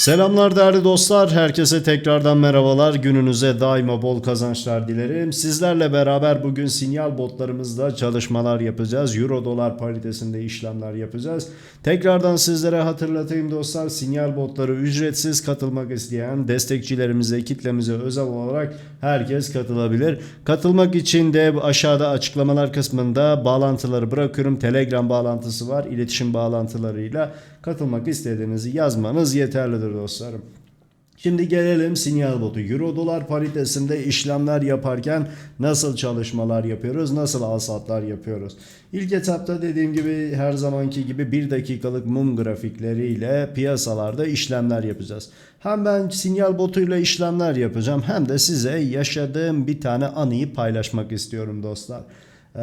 Selamlar değerli dostlar. Herkese tekrardan merhabalar. Gününüze daima bol kazançlar dilerim. Sizlerle beraber bugün sinyal botlarımızda çalışmalar yapacağız. Euro dolar paritesinde işlemler yapacağız. Tekrardan sizlere hatırlatayım dostlar. Sinyal botları ücretsiz katılmak isteyen destekçilerimize, kitlemize özel olarak herkes katılabilir. Katılmak için de aşağıda açıklamalar kısmında bağlantıları bırakıyorum. Telegram bağlantısı var. İletişim bağlantılarıyla katılmak istediğinizi yazmanız yeterlidir dostlarım. Şimdi gelelim sinyal botu. Euro dolar paritesinde işlemler yaparken nasıl çalışmalar yapıyoruz? Nasıl alsatlar yapıyoruz? İlk etapta dediğim gibi her zamanki gibi 1 dakikalık mum grafikleriyle piyasalarda işlemler yapacağız. Hem ben sinyal botuyla işlemler yapacağım hem de size yaşadığım bir tane anıyı paylaşmak istiyorum dostlar. Ee,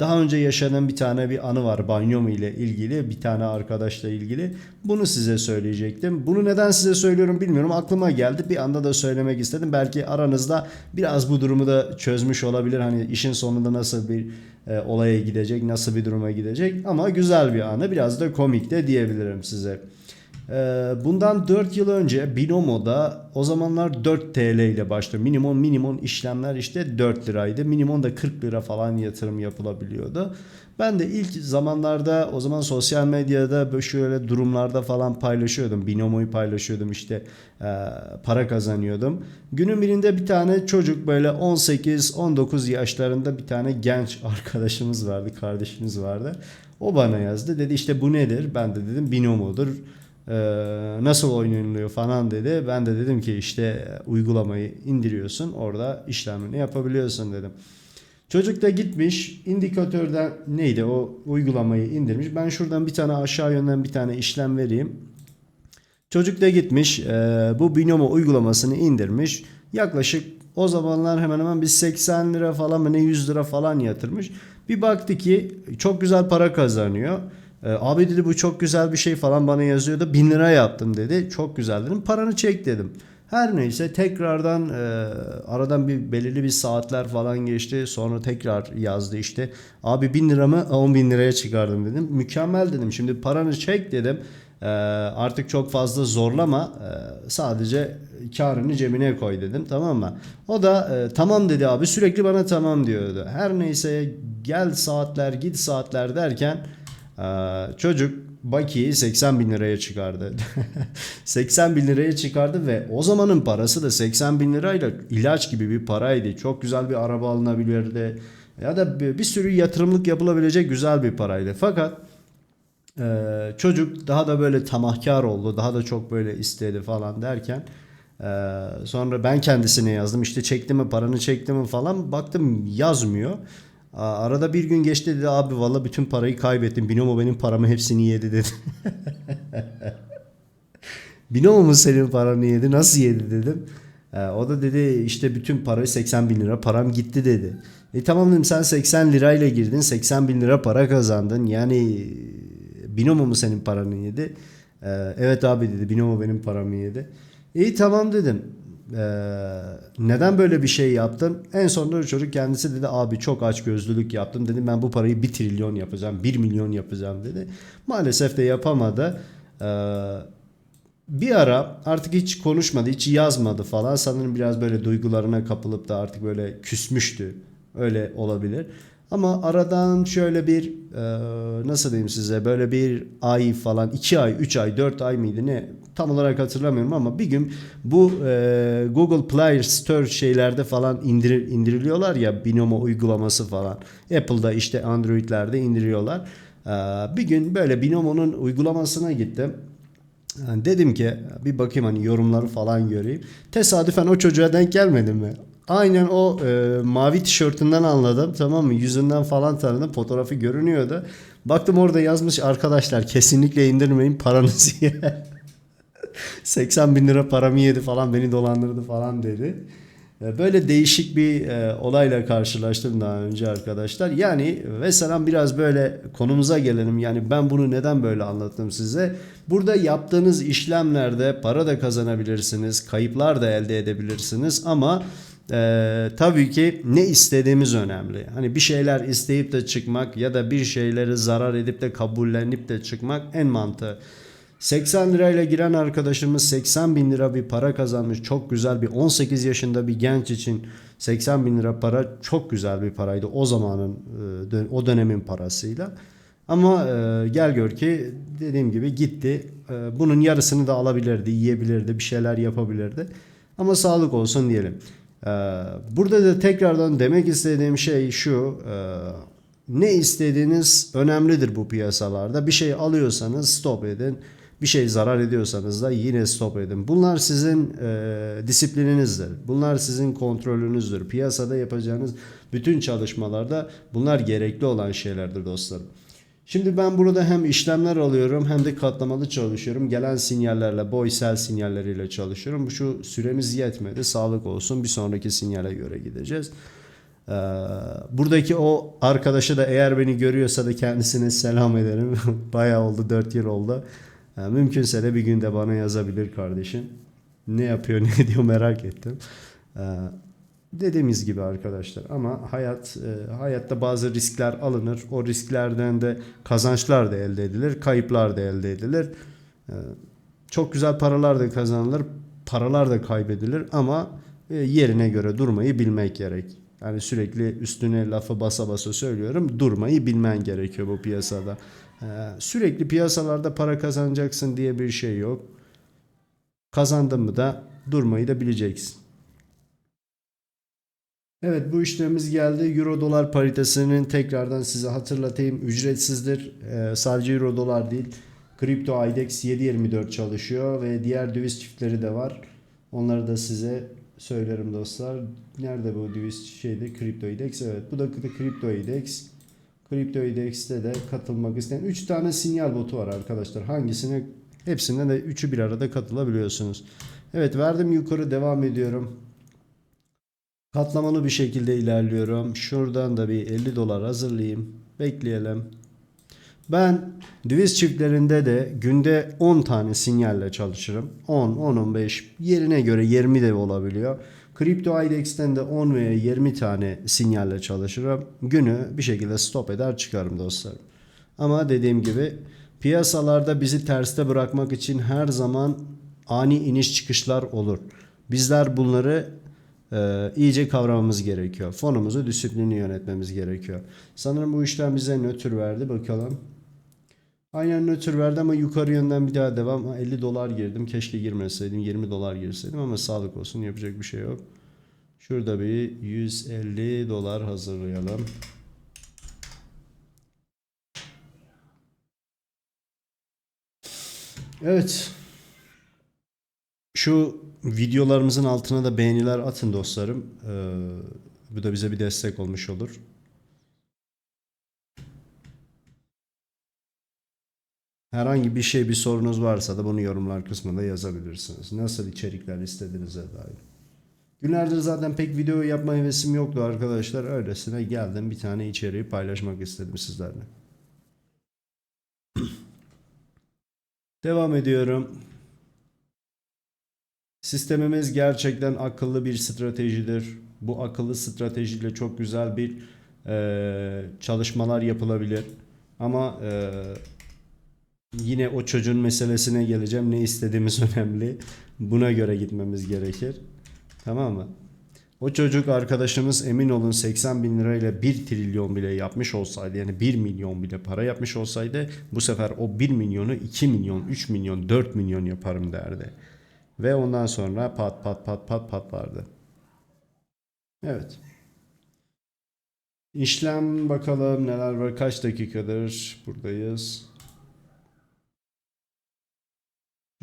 Daha önce yaşadığım bir tane bir anı var banyom ile ilgili bir tane arkadaşla ilgili. Bunu size söyleyecektim. Bunu neden size söylüyorum bilmiyorum. Aklıma geldi. Bir anda da söylemek istedim. Belki aranızda biraz bu durumu da çözmüş olabilir. Hani işin sonunda nasıl bir e, olaya gidecek, nasıl bir duruma gidecek. Ama güzel bir anı. Biraz da komik de diyebilirim size. Ee, Bundan 4 yıl önce Binomo'da o zamanlar 4 TL ile başlıyor. Minimum minimum işlemler işte 4 liraydı. Minimum da 40 lira falan yatırım yapılabiliyordu. Ben de ilk zamanlarda o zaman sosyal medyada böyle şöyle durumlarda falan paylaşıyordum. Binomo'yu paylaşıyordum işte e, para kazanıyordum. Günün birinde bir tane çocuk böyle 18-19 yaşlarında bir tane genç arkadaşımız vardı, kardeşimiz vardı. O bana yazdı. Dedi işte bu nedir? Ben de dedim Binomo'dur. Ee, nasıl oynanılıyor falan dedi. Ben de dedim ki işte uygulamayı indiriyorsun orada işlemini yapabiliyorsun dedim. Çocuk da gitmiş indikatörden neydi o uygulamayı indirmiş. Ben şuradan bir tane aşağı yönden bir tane işlem vereyim. Çocuk da gitmiş e, bu Binomo uygulamasını indirmiş. Yaklaşık o zamanlar hemen hemen bir 80 lira falan mı ne 100 lira falan yatırmış. Bir baktı ki çok güzel para kazanıyor. E, abi dedi bu çok güzel bir şey falan bana yazıyordu. 1000 lira yaptım dedi. Çok güzel dedim. Paranı çek dedim. Her neyse tekrardan e, aradan bir belirli bir saatler falan geçti. Sonra tekrar yazdı işte. Abi 1000 liramı 10 bin liraya çıkardım dedim. Mükemmel dedim. Şimdi paranı çek dedim. E, artık çok fazla zorlama. E, sadece karını cebine koy dedim. Tamam mı? O da e, tamam dedi abi. Sürekli bana tamam diyordu. Her neyse gel saatler git saatler derken ee, çocuk bakiyi 80 bin liraya çıkardı. 80 bin liraya çıkardı ve o zamanın parası da 80 bin lirayla ilaç gibi bir paraydı. Çok güzel bir araba alınabilirdi. Ya da bir, sürü yatırımlık yapılabilecek güzel bir paraydı. Fakat e, çocuk daha da böyle tamahkar oldu. Daha da çok böyle istedi falan derken e, sonra ben kendisine yazdım. İşte çekti mi paranı çekti mi falan. Baktım yazmıyor. Arada bir gün geçti dedi abi valla bütün parayı kaybettim. Binomo benim paramı hepsini yedi dedi. Binomo mu senin paranı yedi? Nasıl yedi dedim. Ee, o da dedi işte bütün parayı 80 bin lira param gitti dedi. E tamam dedim sen 80 lirayla girdin 80 bin lira para kazandın. Yani Binomo mu senin paranı yedi? Ee, evet abi dedi Binomo benim paramı yedi. İyi tamam dedim. Ee, neden böyle bir şey yaptım? En sonunda çocuk kendisi dedi abi çok aç gözlülük yaptım. Dedim ben bu parayı 1 trilyon yapacağım, 1 milyon yapacağım dedi. Maalesef de yapamadı. Ee, bir ara artık hiç konuşmadı, hiç yazmadı falan. Sanırım biraz böyle duygularına kapılıp da artık böyle küsmüştü. Öyle olabilir. Ama aradan şöyle bir e, nasıl diyeyim size böyle bir ay falan 2 ay 3 ay 4 ay mıydı ne tam olarak hatırlamıyorum ama bir gün bu e, Google Play Store şeylerde falan indir, indiriliyorlar ya Binomo uygulaması falan. Apple'da işte Android'lerde indiriyorlar. E, bir gün böyle Binomo'nun uygulamasına gittim. Dedim ki bir bakayım hani yorumları falan göreyim. Tesadüfen o çocuğa denk gelmedim mi? Aynen o e, mavi tişörtünden anladım tamam mı? Yüzünden falan tanıdım. Fotoğrafı görünüyordu. Baktım orada yazmış arkadaşlar kesinlikle indirmeyin paranızı yer. 80 bin lira paramı yedi falan beni dolandırdı falan dedi. E, Böyle değişik bir e, olayla karşılaştım daha önce arkadaşlar. Yani ve selam biraz böyle konumuza gelelim. Yani ben bunu neden böyle anlattım size? Burada yaptığınız işlemlerde para da kazanabilirsiniz, kayıplar da elde edebilirsiniz ama e, tabii ki ne istediğimiz önemli. Hani bir şeyler isteyip de çıkmak ya da bir şeyleri zarar edip de kabullenip de çıkmak en mantığı. 80 lirayla giren arkadaşımız 80 bin lira bir para kazanmış. Çok güzel bir 18 yaşında bir genç için 80 bin lira para çok güzel bir paraydı o zamanın e, o dönemin parasıyla. Ama e, gel gör ki dediğim gibi gitti. E, bunun yarısını da alabilirdi, yiyebilirdi, bir şeyler yapabilirdi. Ama sağlık olsun diyelim. E, burada da tekrardan demek istediğim şey şu. e, ne istediğiniz önemlidir bu piyasalarda. Bir şey alıyorsanız stop edin. Bir şey zarar ediyorsanız da yine stop edin. Bunlar sizin e, disiplininizdir. Bunlar sizin kontrolünüzdür. Piyasada yapacağınız bütün çalışmalarda bunlar gerekli olan şeylerdir dostlarım. Şimdi ben burada hem işlemler alıyorum hem de katlamalı çalışıyorum. Gelen sinyallerle, boy sell sinyalleriyle çalışıyorum. Şu süremiz yetmedi. Sağlık olsun. Bir sonraki sinyale göre gideceğiz. Ee, buradaki o arkadaşı da eğer beni görüyorsa da kendisine selam ederim. Bayağı oldu 4 yıl oldu. Ee, mümkünse de bir günde bana yazabilir kardeşim. Ne yapıyor ne diyor merak ettim. Ee, dediğimiz gibi arkadaşlar ama hayat e, hayatta bazı riskler alınır. O risklerden de kazançlar da elde edilir, kayıplar da elde edilir. Ee, çok güzel paralar da kazanılır, paralar da kaybedilir ama e, yerine göre durmayı bilmek gerek. Yani sürekli üstüne lafı basa basa söylüyorum. Durmayı bilmen gerekiyor bu piyasada. Sürekli piyasalarda para kazanacaksın diye bir şey yok. Kazandın mı da durmayı da bileceksin. Evet bu işlemimiz geldi. Euro dolar paritesinin tekrardan size hatırlatayım. Ücretsizdir. Ee, sadece euro dolar değil. Kripto IDEX 7.24 çalışıyor ve diğer döviz çiftleri de var. Onları da size söylerim dostlar. Nerede bu döviz şeyde kripto IDEX? Evet bu da kripto IDEX. Kripto IDEX'te de katılmak isteyen 3 tane sinyal botu var arkadaşlar. Hangisine hepsinden de 3'ü bir arada katılabiliyorsunuz. Evet verdim yukarı devam ediyorum. Katlamalı bir şekilde ilerliyorum. Şuradan da bir 50 dolar hazırlayayım. Bekleyelim. Ben döviz çiftlerinde de günde 10 tane sinyalle çalışırım. 10, 10, 15 yerine göre 20 de olabiliyor. Kripto IDEX'ten de 10 veya 20 tane sinyalle çalışırım. Günü bir şekilde stop eder çıkarım dostlarım. Ama dediğim gibi piyasalarda bizi terste bırakmak için her zaman ani iniş çıkışlar olur. Bizler bunları e, iyice kavramamız gerekiyor. Fonumuzu disiplini yönetmemiz gerekiyor. Sanırım bu işlem bize nötr verdi. Bakalım. Aynen nötr verdi ama yukarı yönden bir daha devam. Ha, 50 dolar girdim. Keşke girmeseydim. 20 dolar girseydim ama sağlık olsun. Yapacak bir şey yok. Şurada bir 150 dolar hazırlayalım. Evet. Şu videolarımızın altına da beğeniler atın dostlarım. Ee, bu da bize bir destek olmuş olur. Herhangi bir şey bir sorunuz varsa da bunu yorumlar kısmında yazabilirsiniz. Nasıl içerikler istediğinize dair. Günlerdir zaten pek video yapma hevesim yoktu arkadaşlar. Öylesine geldim bir tane içeriği paylaşmak istedim sizlerle. Devam ediyorum. Sistemimiz gerçekten akıllı bir stratejidir. Bu akıllı stratejiyle çok güzel bir eee, çalışmalar yapılabilir. Ama eee, yine o çocuğun meselesine geleceğim. Ne istediğimiz önemli. Buna göre gitmemiz gerekir. Tamam mı? O çocuk arkadaşımız emin olun 80 bin lirayla 1 trilyon bile yapmış olsaydı yani 1 milyon bile para yapmış olsaydı bu sefer o 1 milyonu 2 milyon, 3 milyon, 4 milyon yaparım derdi. Ve ondan sonra pat pat pat pat patlardı. Evet. İşlem bakalım neler var. Kaç dakikadır buradayız.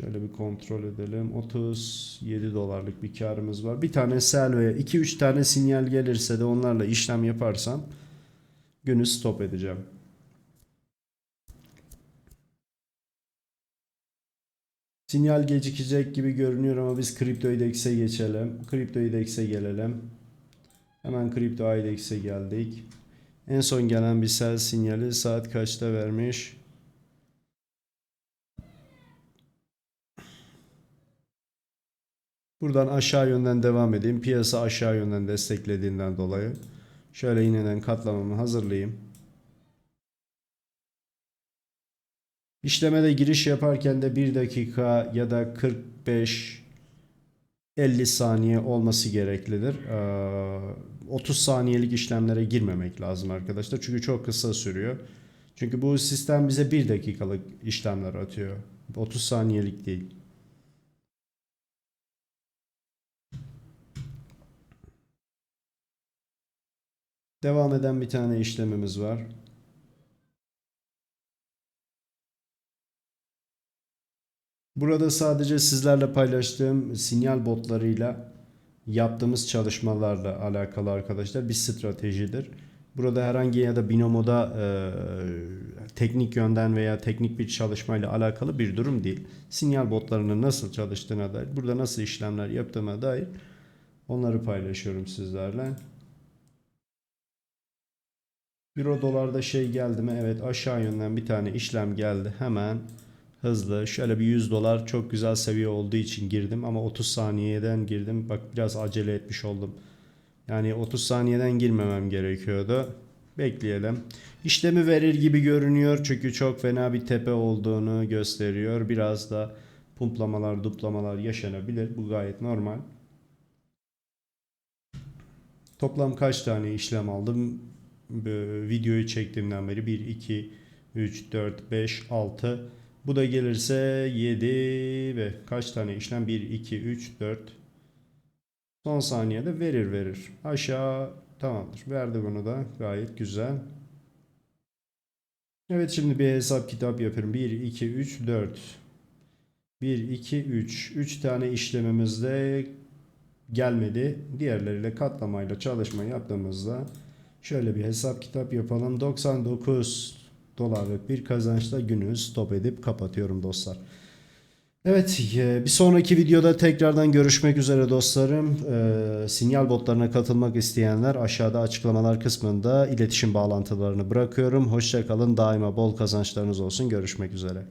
Şöyle bir kontrol edelim. 37 dolarlık bir karımız var. Bir tane sell veya 2-3 tane sinyal gelirse de onlarla işlem yaparsam günü stop edeceğim. Sinyal gecikecek gibi görünüyor ama biz kripto indekse geçelim. Kripto indekse gelelim. Hemen kripto indekse geldik. En son gelen bir sell sinyali saat kaçta vermiş? Buradan aşağı yönden devam edeyim. Piyasa aşağı yönden desteklediğinden dolayı. Şöyle yineden katlamamı hazırlayayım. İşlemede giriş yaparken de 1 dakika ya da 45 50 saniye olması gereklidir. Ee, 30 saniyelik işlemlere girmemek lazım arkadaşlar. Çünkü çok kısa sürüyor. Çünkü bu sistem bize 1 dakikalık işlemler atıyor. 30 saniyelik değil. Devam eden bir tane işlemimiz var. Burada sadece sizlerle paylaştığım sinyal botlarıyla yaptığımız çalışmalarla alakalı arkadaşlar bir stratejidir. Burada herhangi ya da binomoda e, teknik yönden veya teknik bir çalışmayla alakalı bir durum değil. Sinyal botlarının nasıl çalıştığına dair, burada nasıl işlemler yaptığıma dair onları paylaşıyorum sizlerle. Euro dolarda şey geldi mi? Evet aşağı yönden bir tane işlem geldi. Hemen hızlı. Şöyle bir 100 dolar çok güzel seviye olduğu için girdim ama 30 saniyeden girdim. Bak biraz acele etmiş oldum. Yani 30 saniyeden girmemem gerekiyordu. Bekleyelim. İşlemi verir gibi görünüyor çünkü çok fena bir tepe olduğunu gösteriyor. Biraz da pumplamalar, duplamalar yaşanabilir. Bu gayet normal. Toplam kaç tane işlem aldım? Videoyu çektiğimden beri 1, 2, 3, 4, 5, 6. Bu da gelirse 7 ve kaç tane işlem? 1, 2, 3, 4. Son saniyede verir verir. Aşağı tamamdır. Verdi bunu da. Gayet güzel. Evet şimdi bir hesap kitap yapıyorum. 1, 2, 3, 4. 1, 2, 3. 3 tane işlemimizde gelmedi. Diğerleriyle katlamayla çalışma yaptığımızda şöyle bir hesap kitap yapalım. 99 dolarlık bir kazançla günü stop edip kapatıyorum dostlar. Evet e, bir sonraki videoda tekrardan görüşmek üzere dostlarım. E, sinyal botlarına katılmak isteyenler aşağıda açıklamalar kısmında iletişim bağlantılarını bırakıyorum. Hoşçakalın daima bol kazançlarınız olsun görüşmek üzere.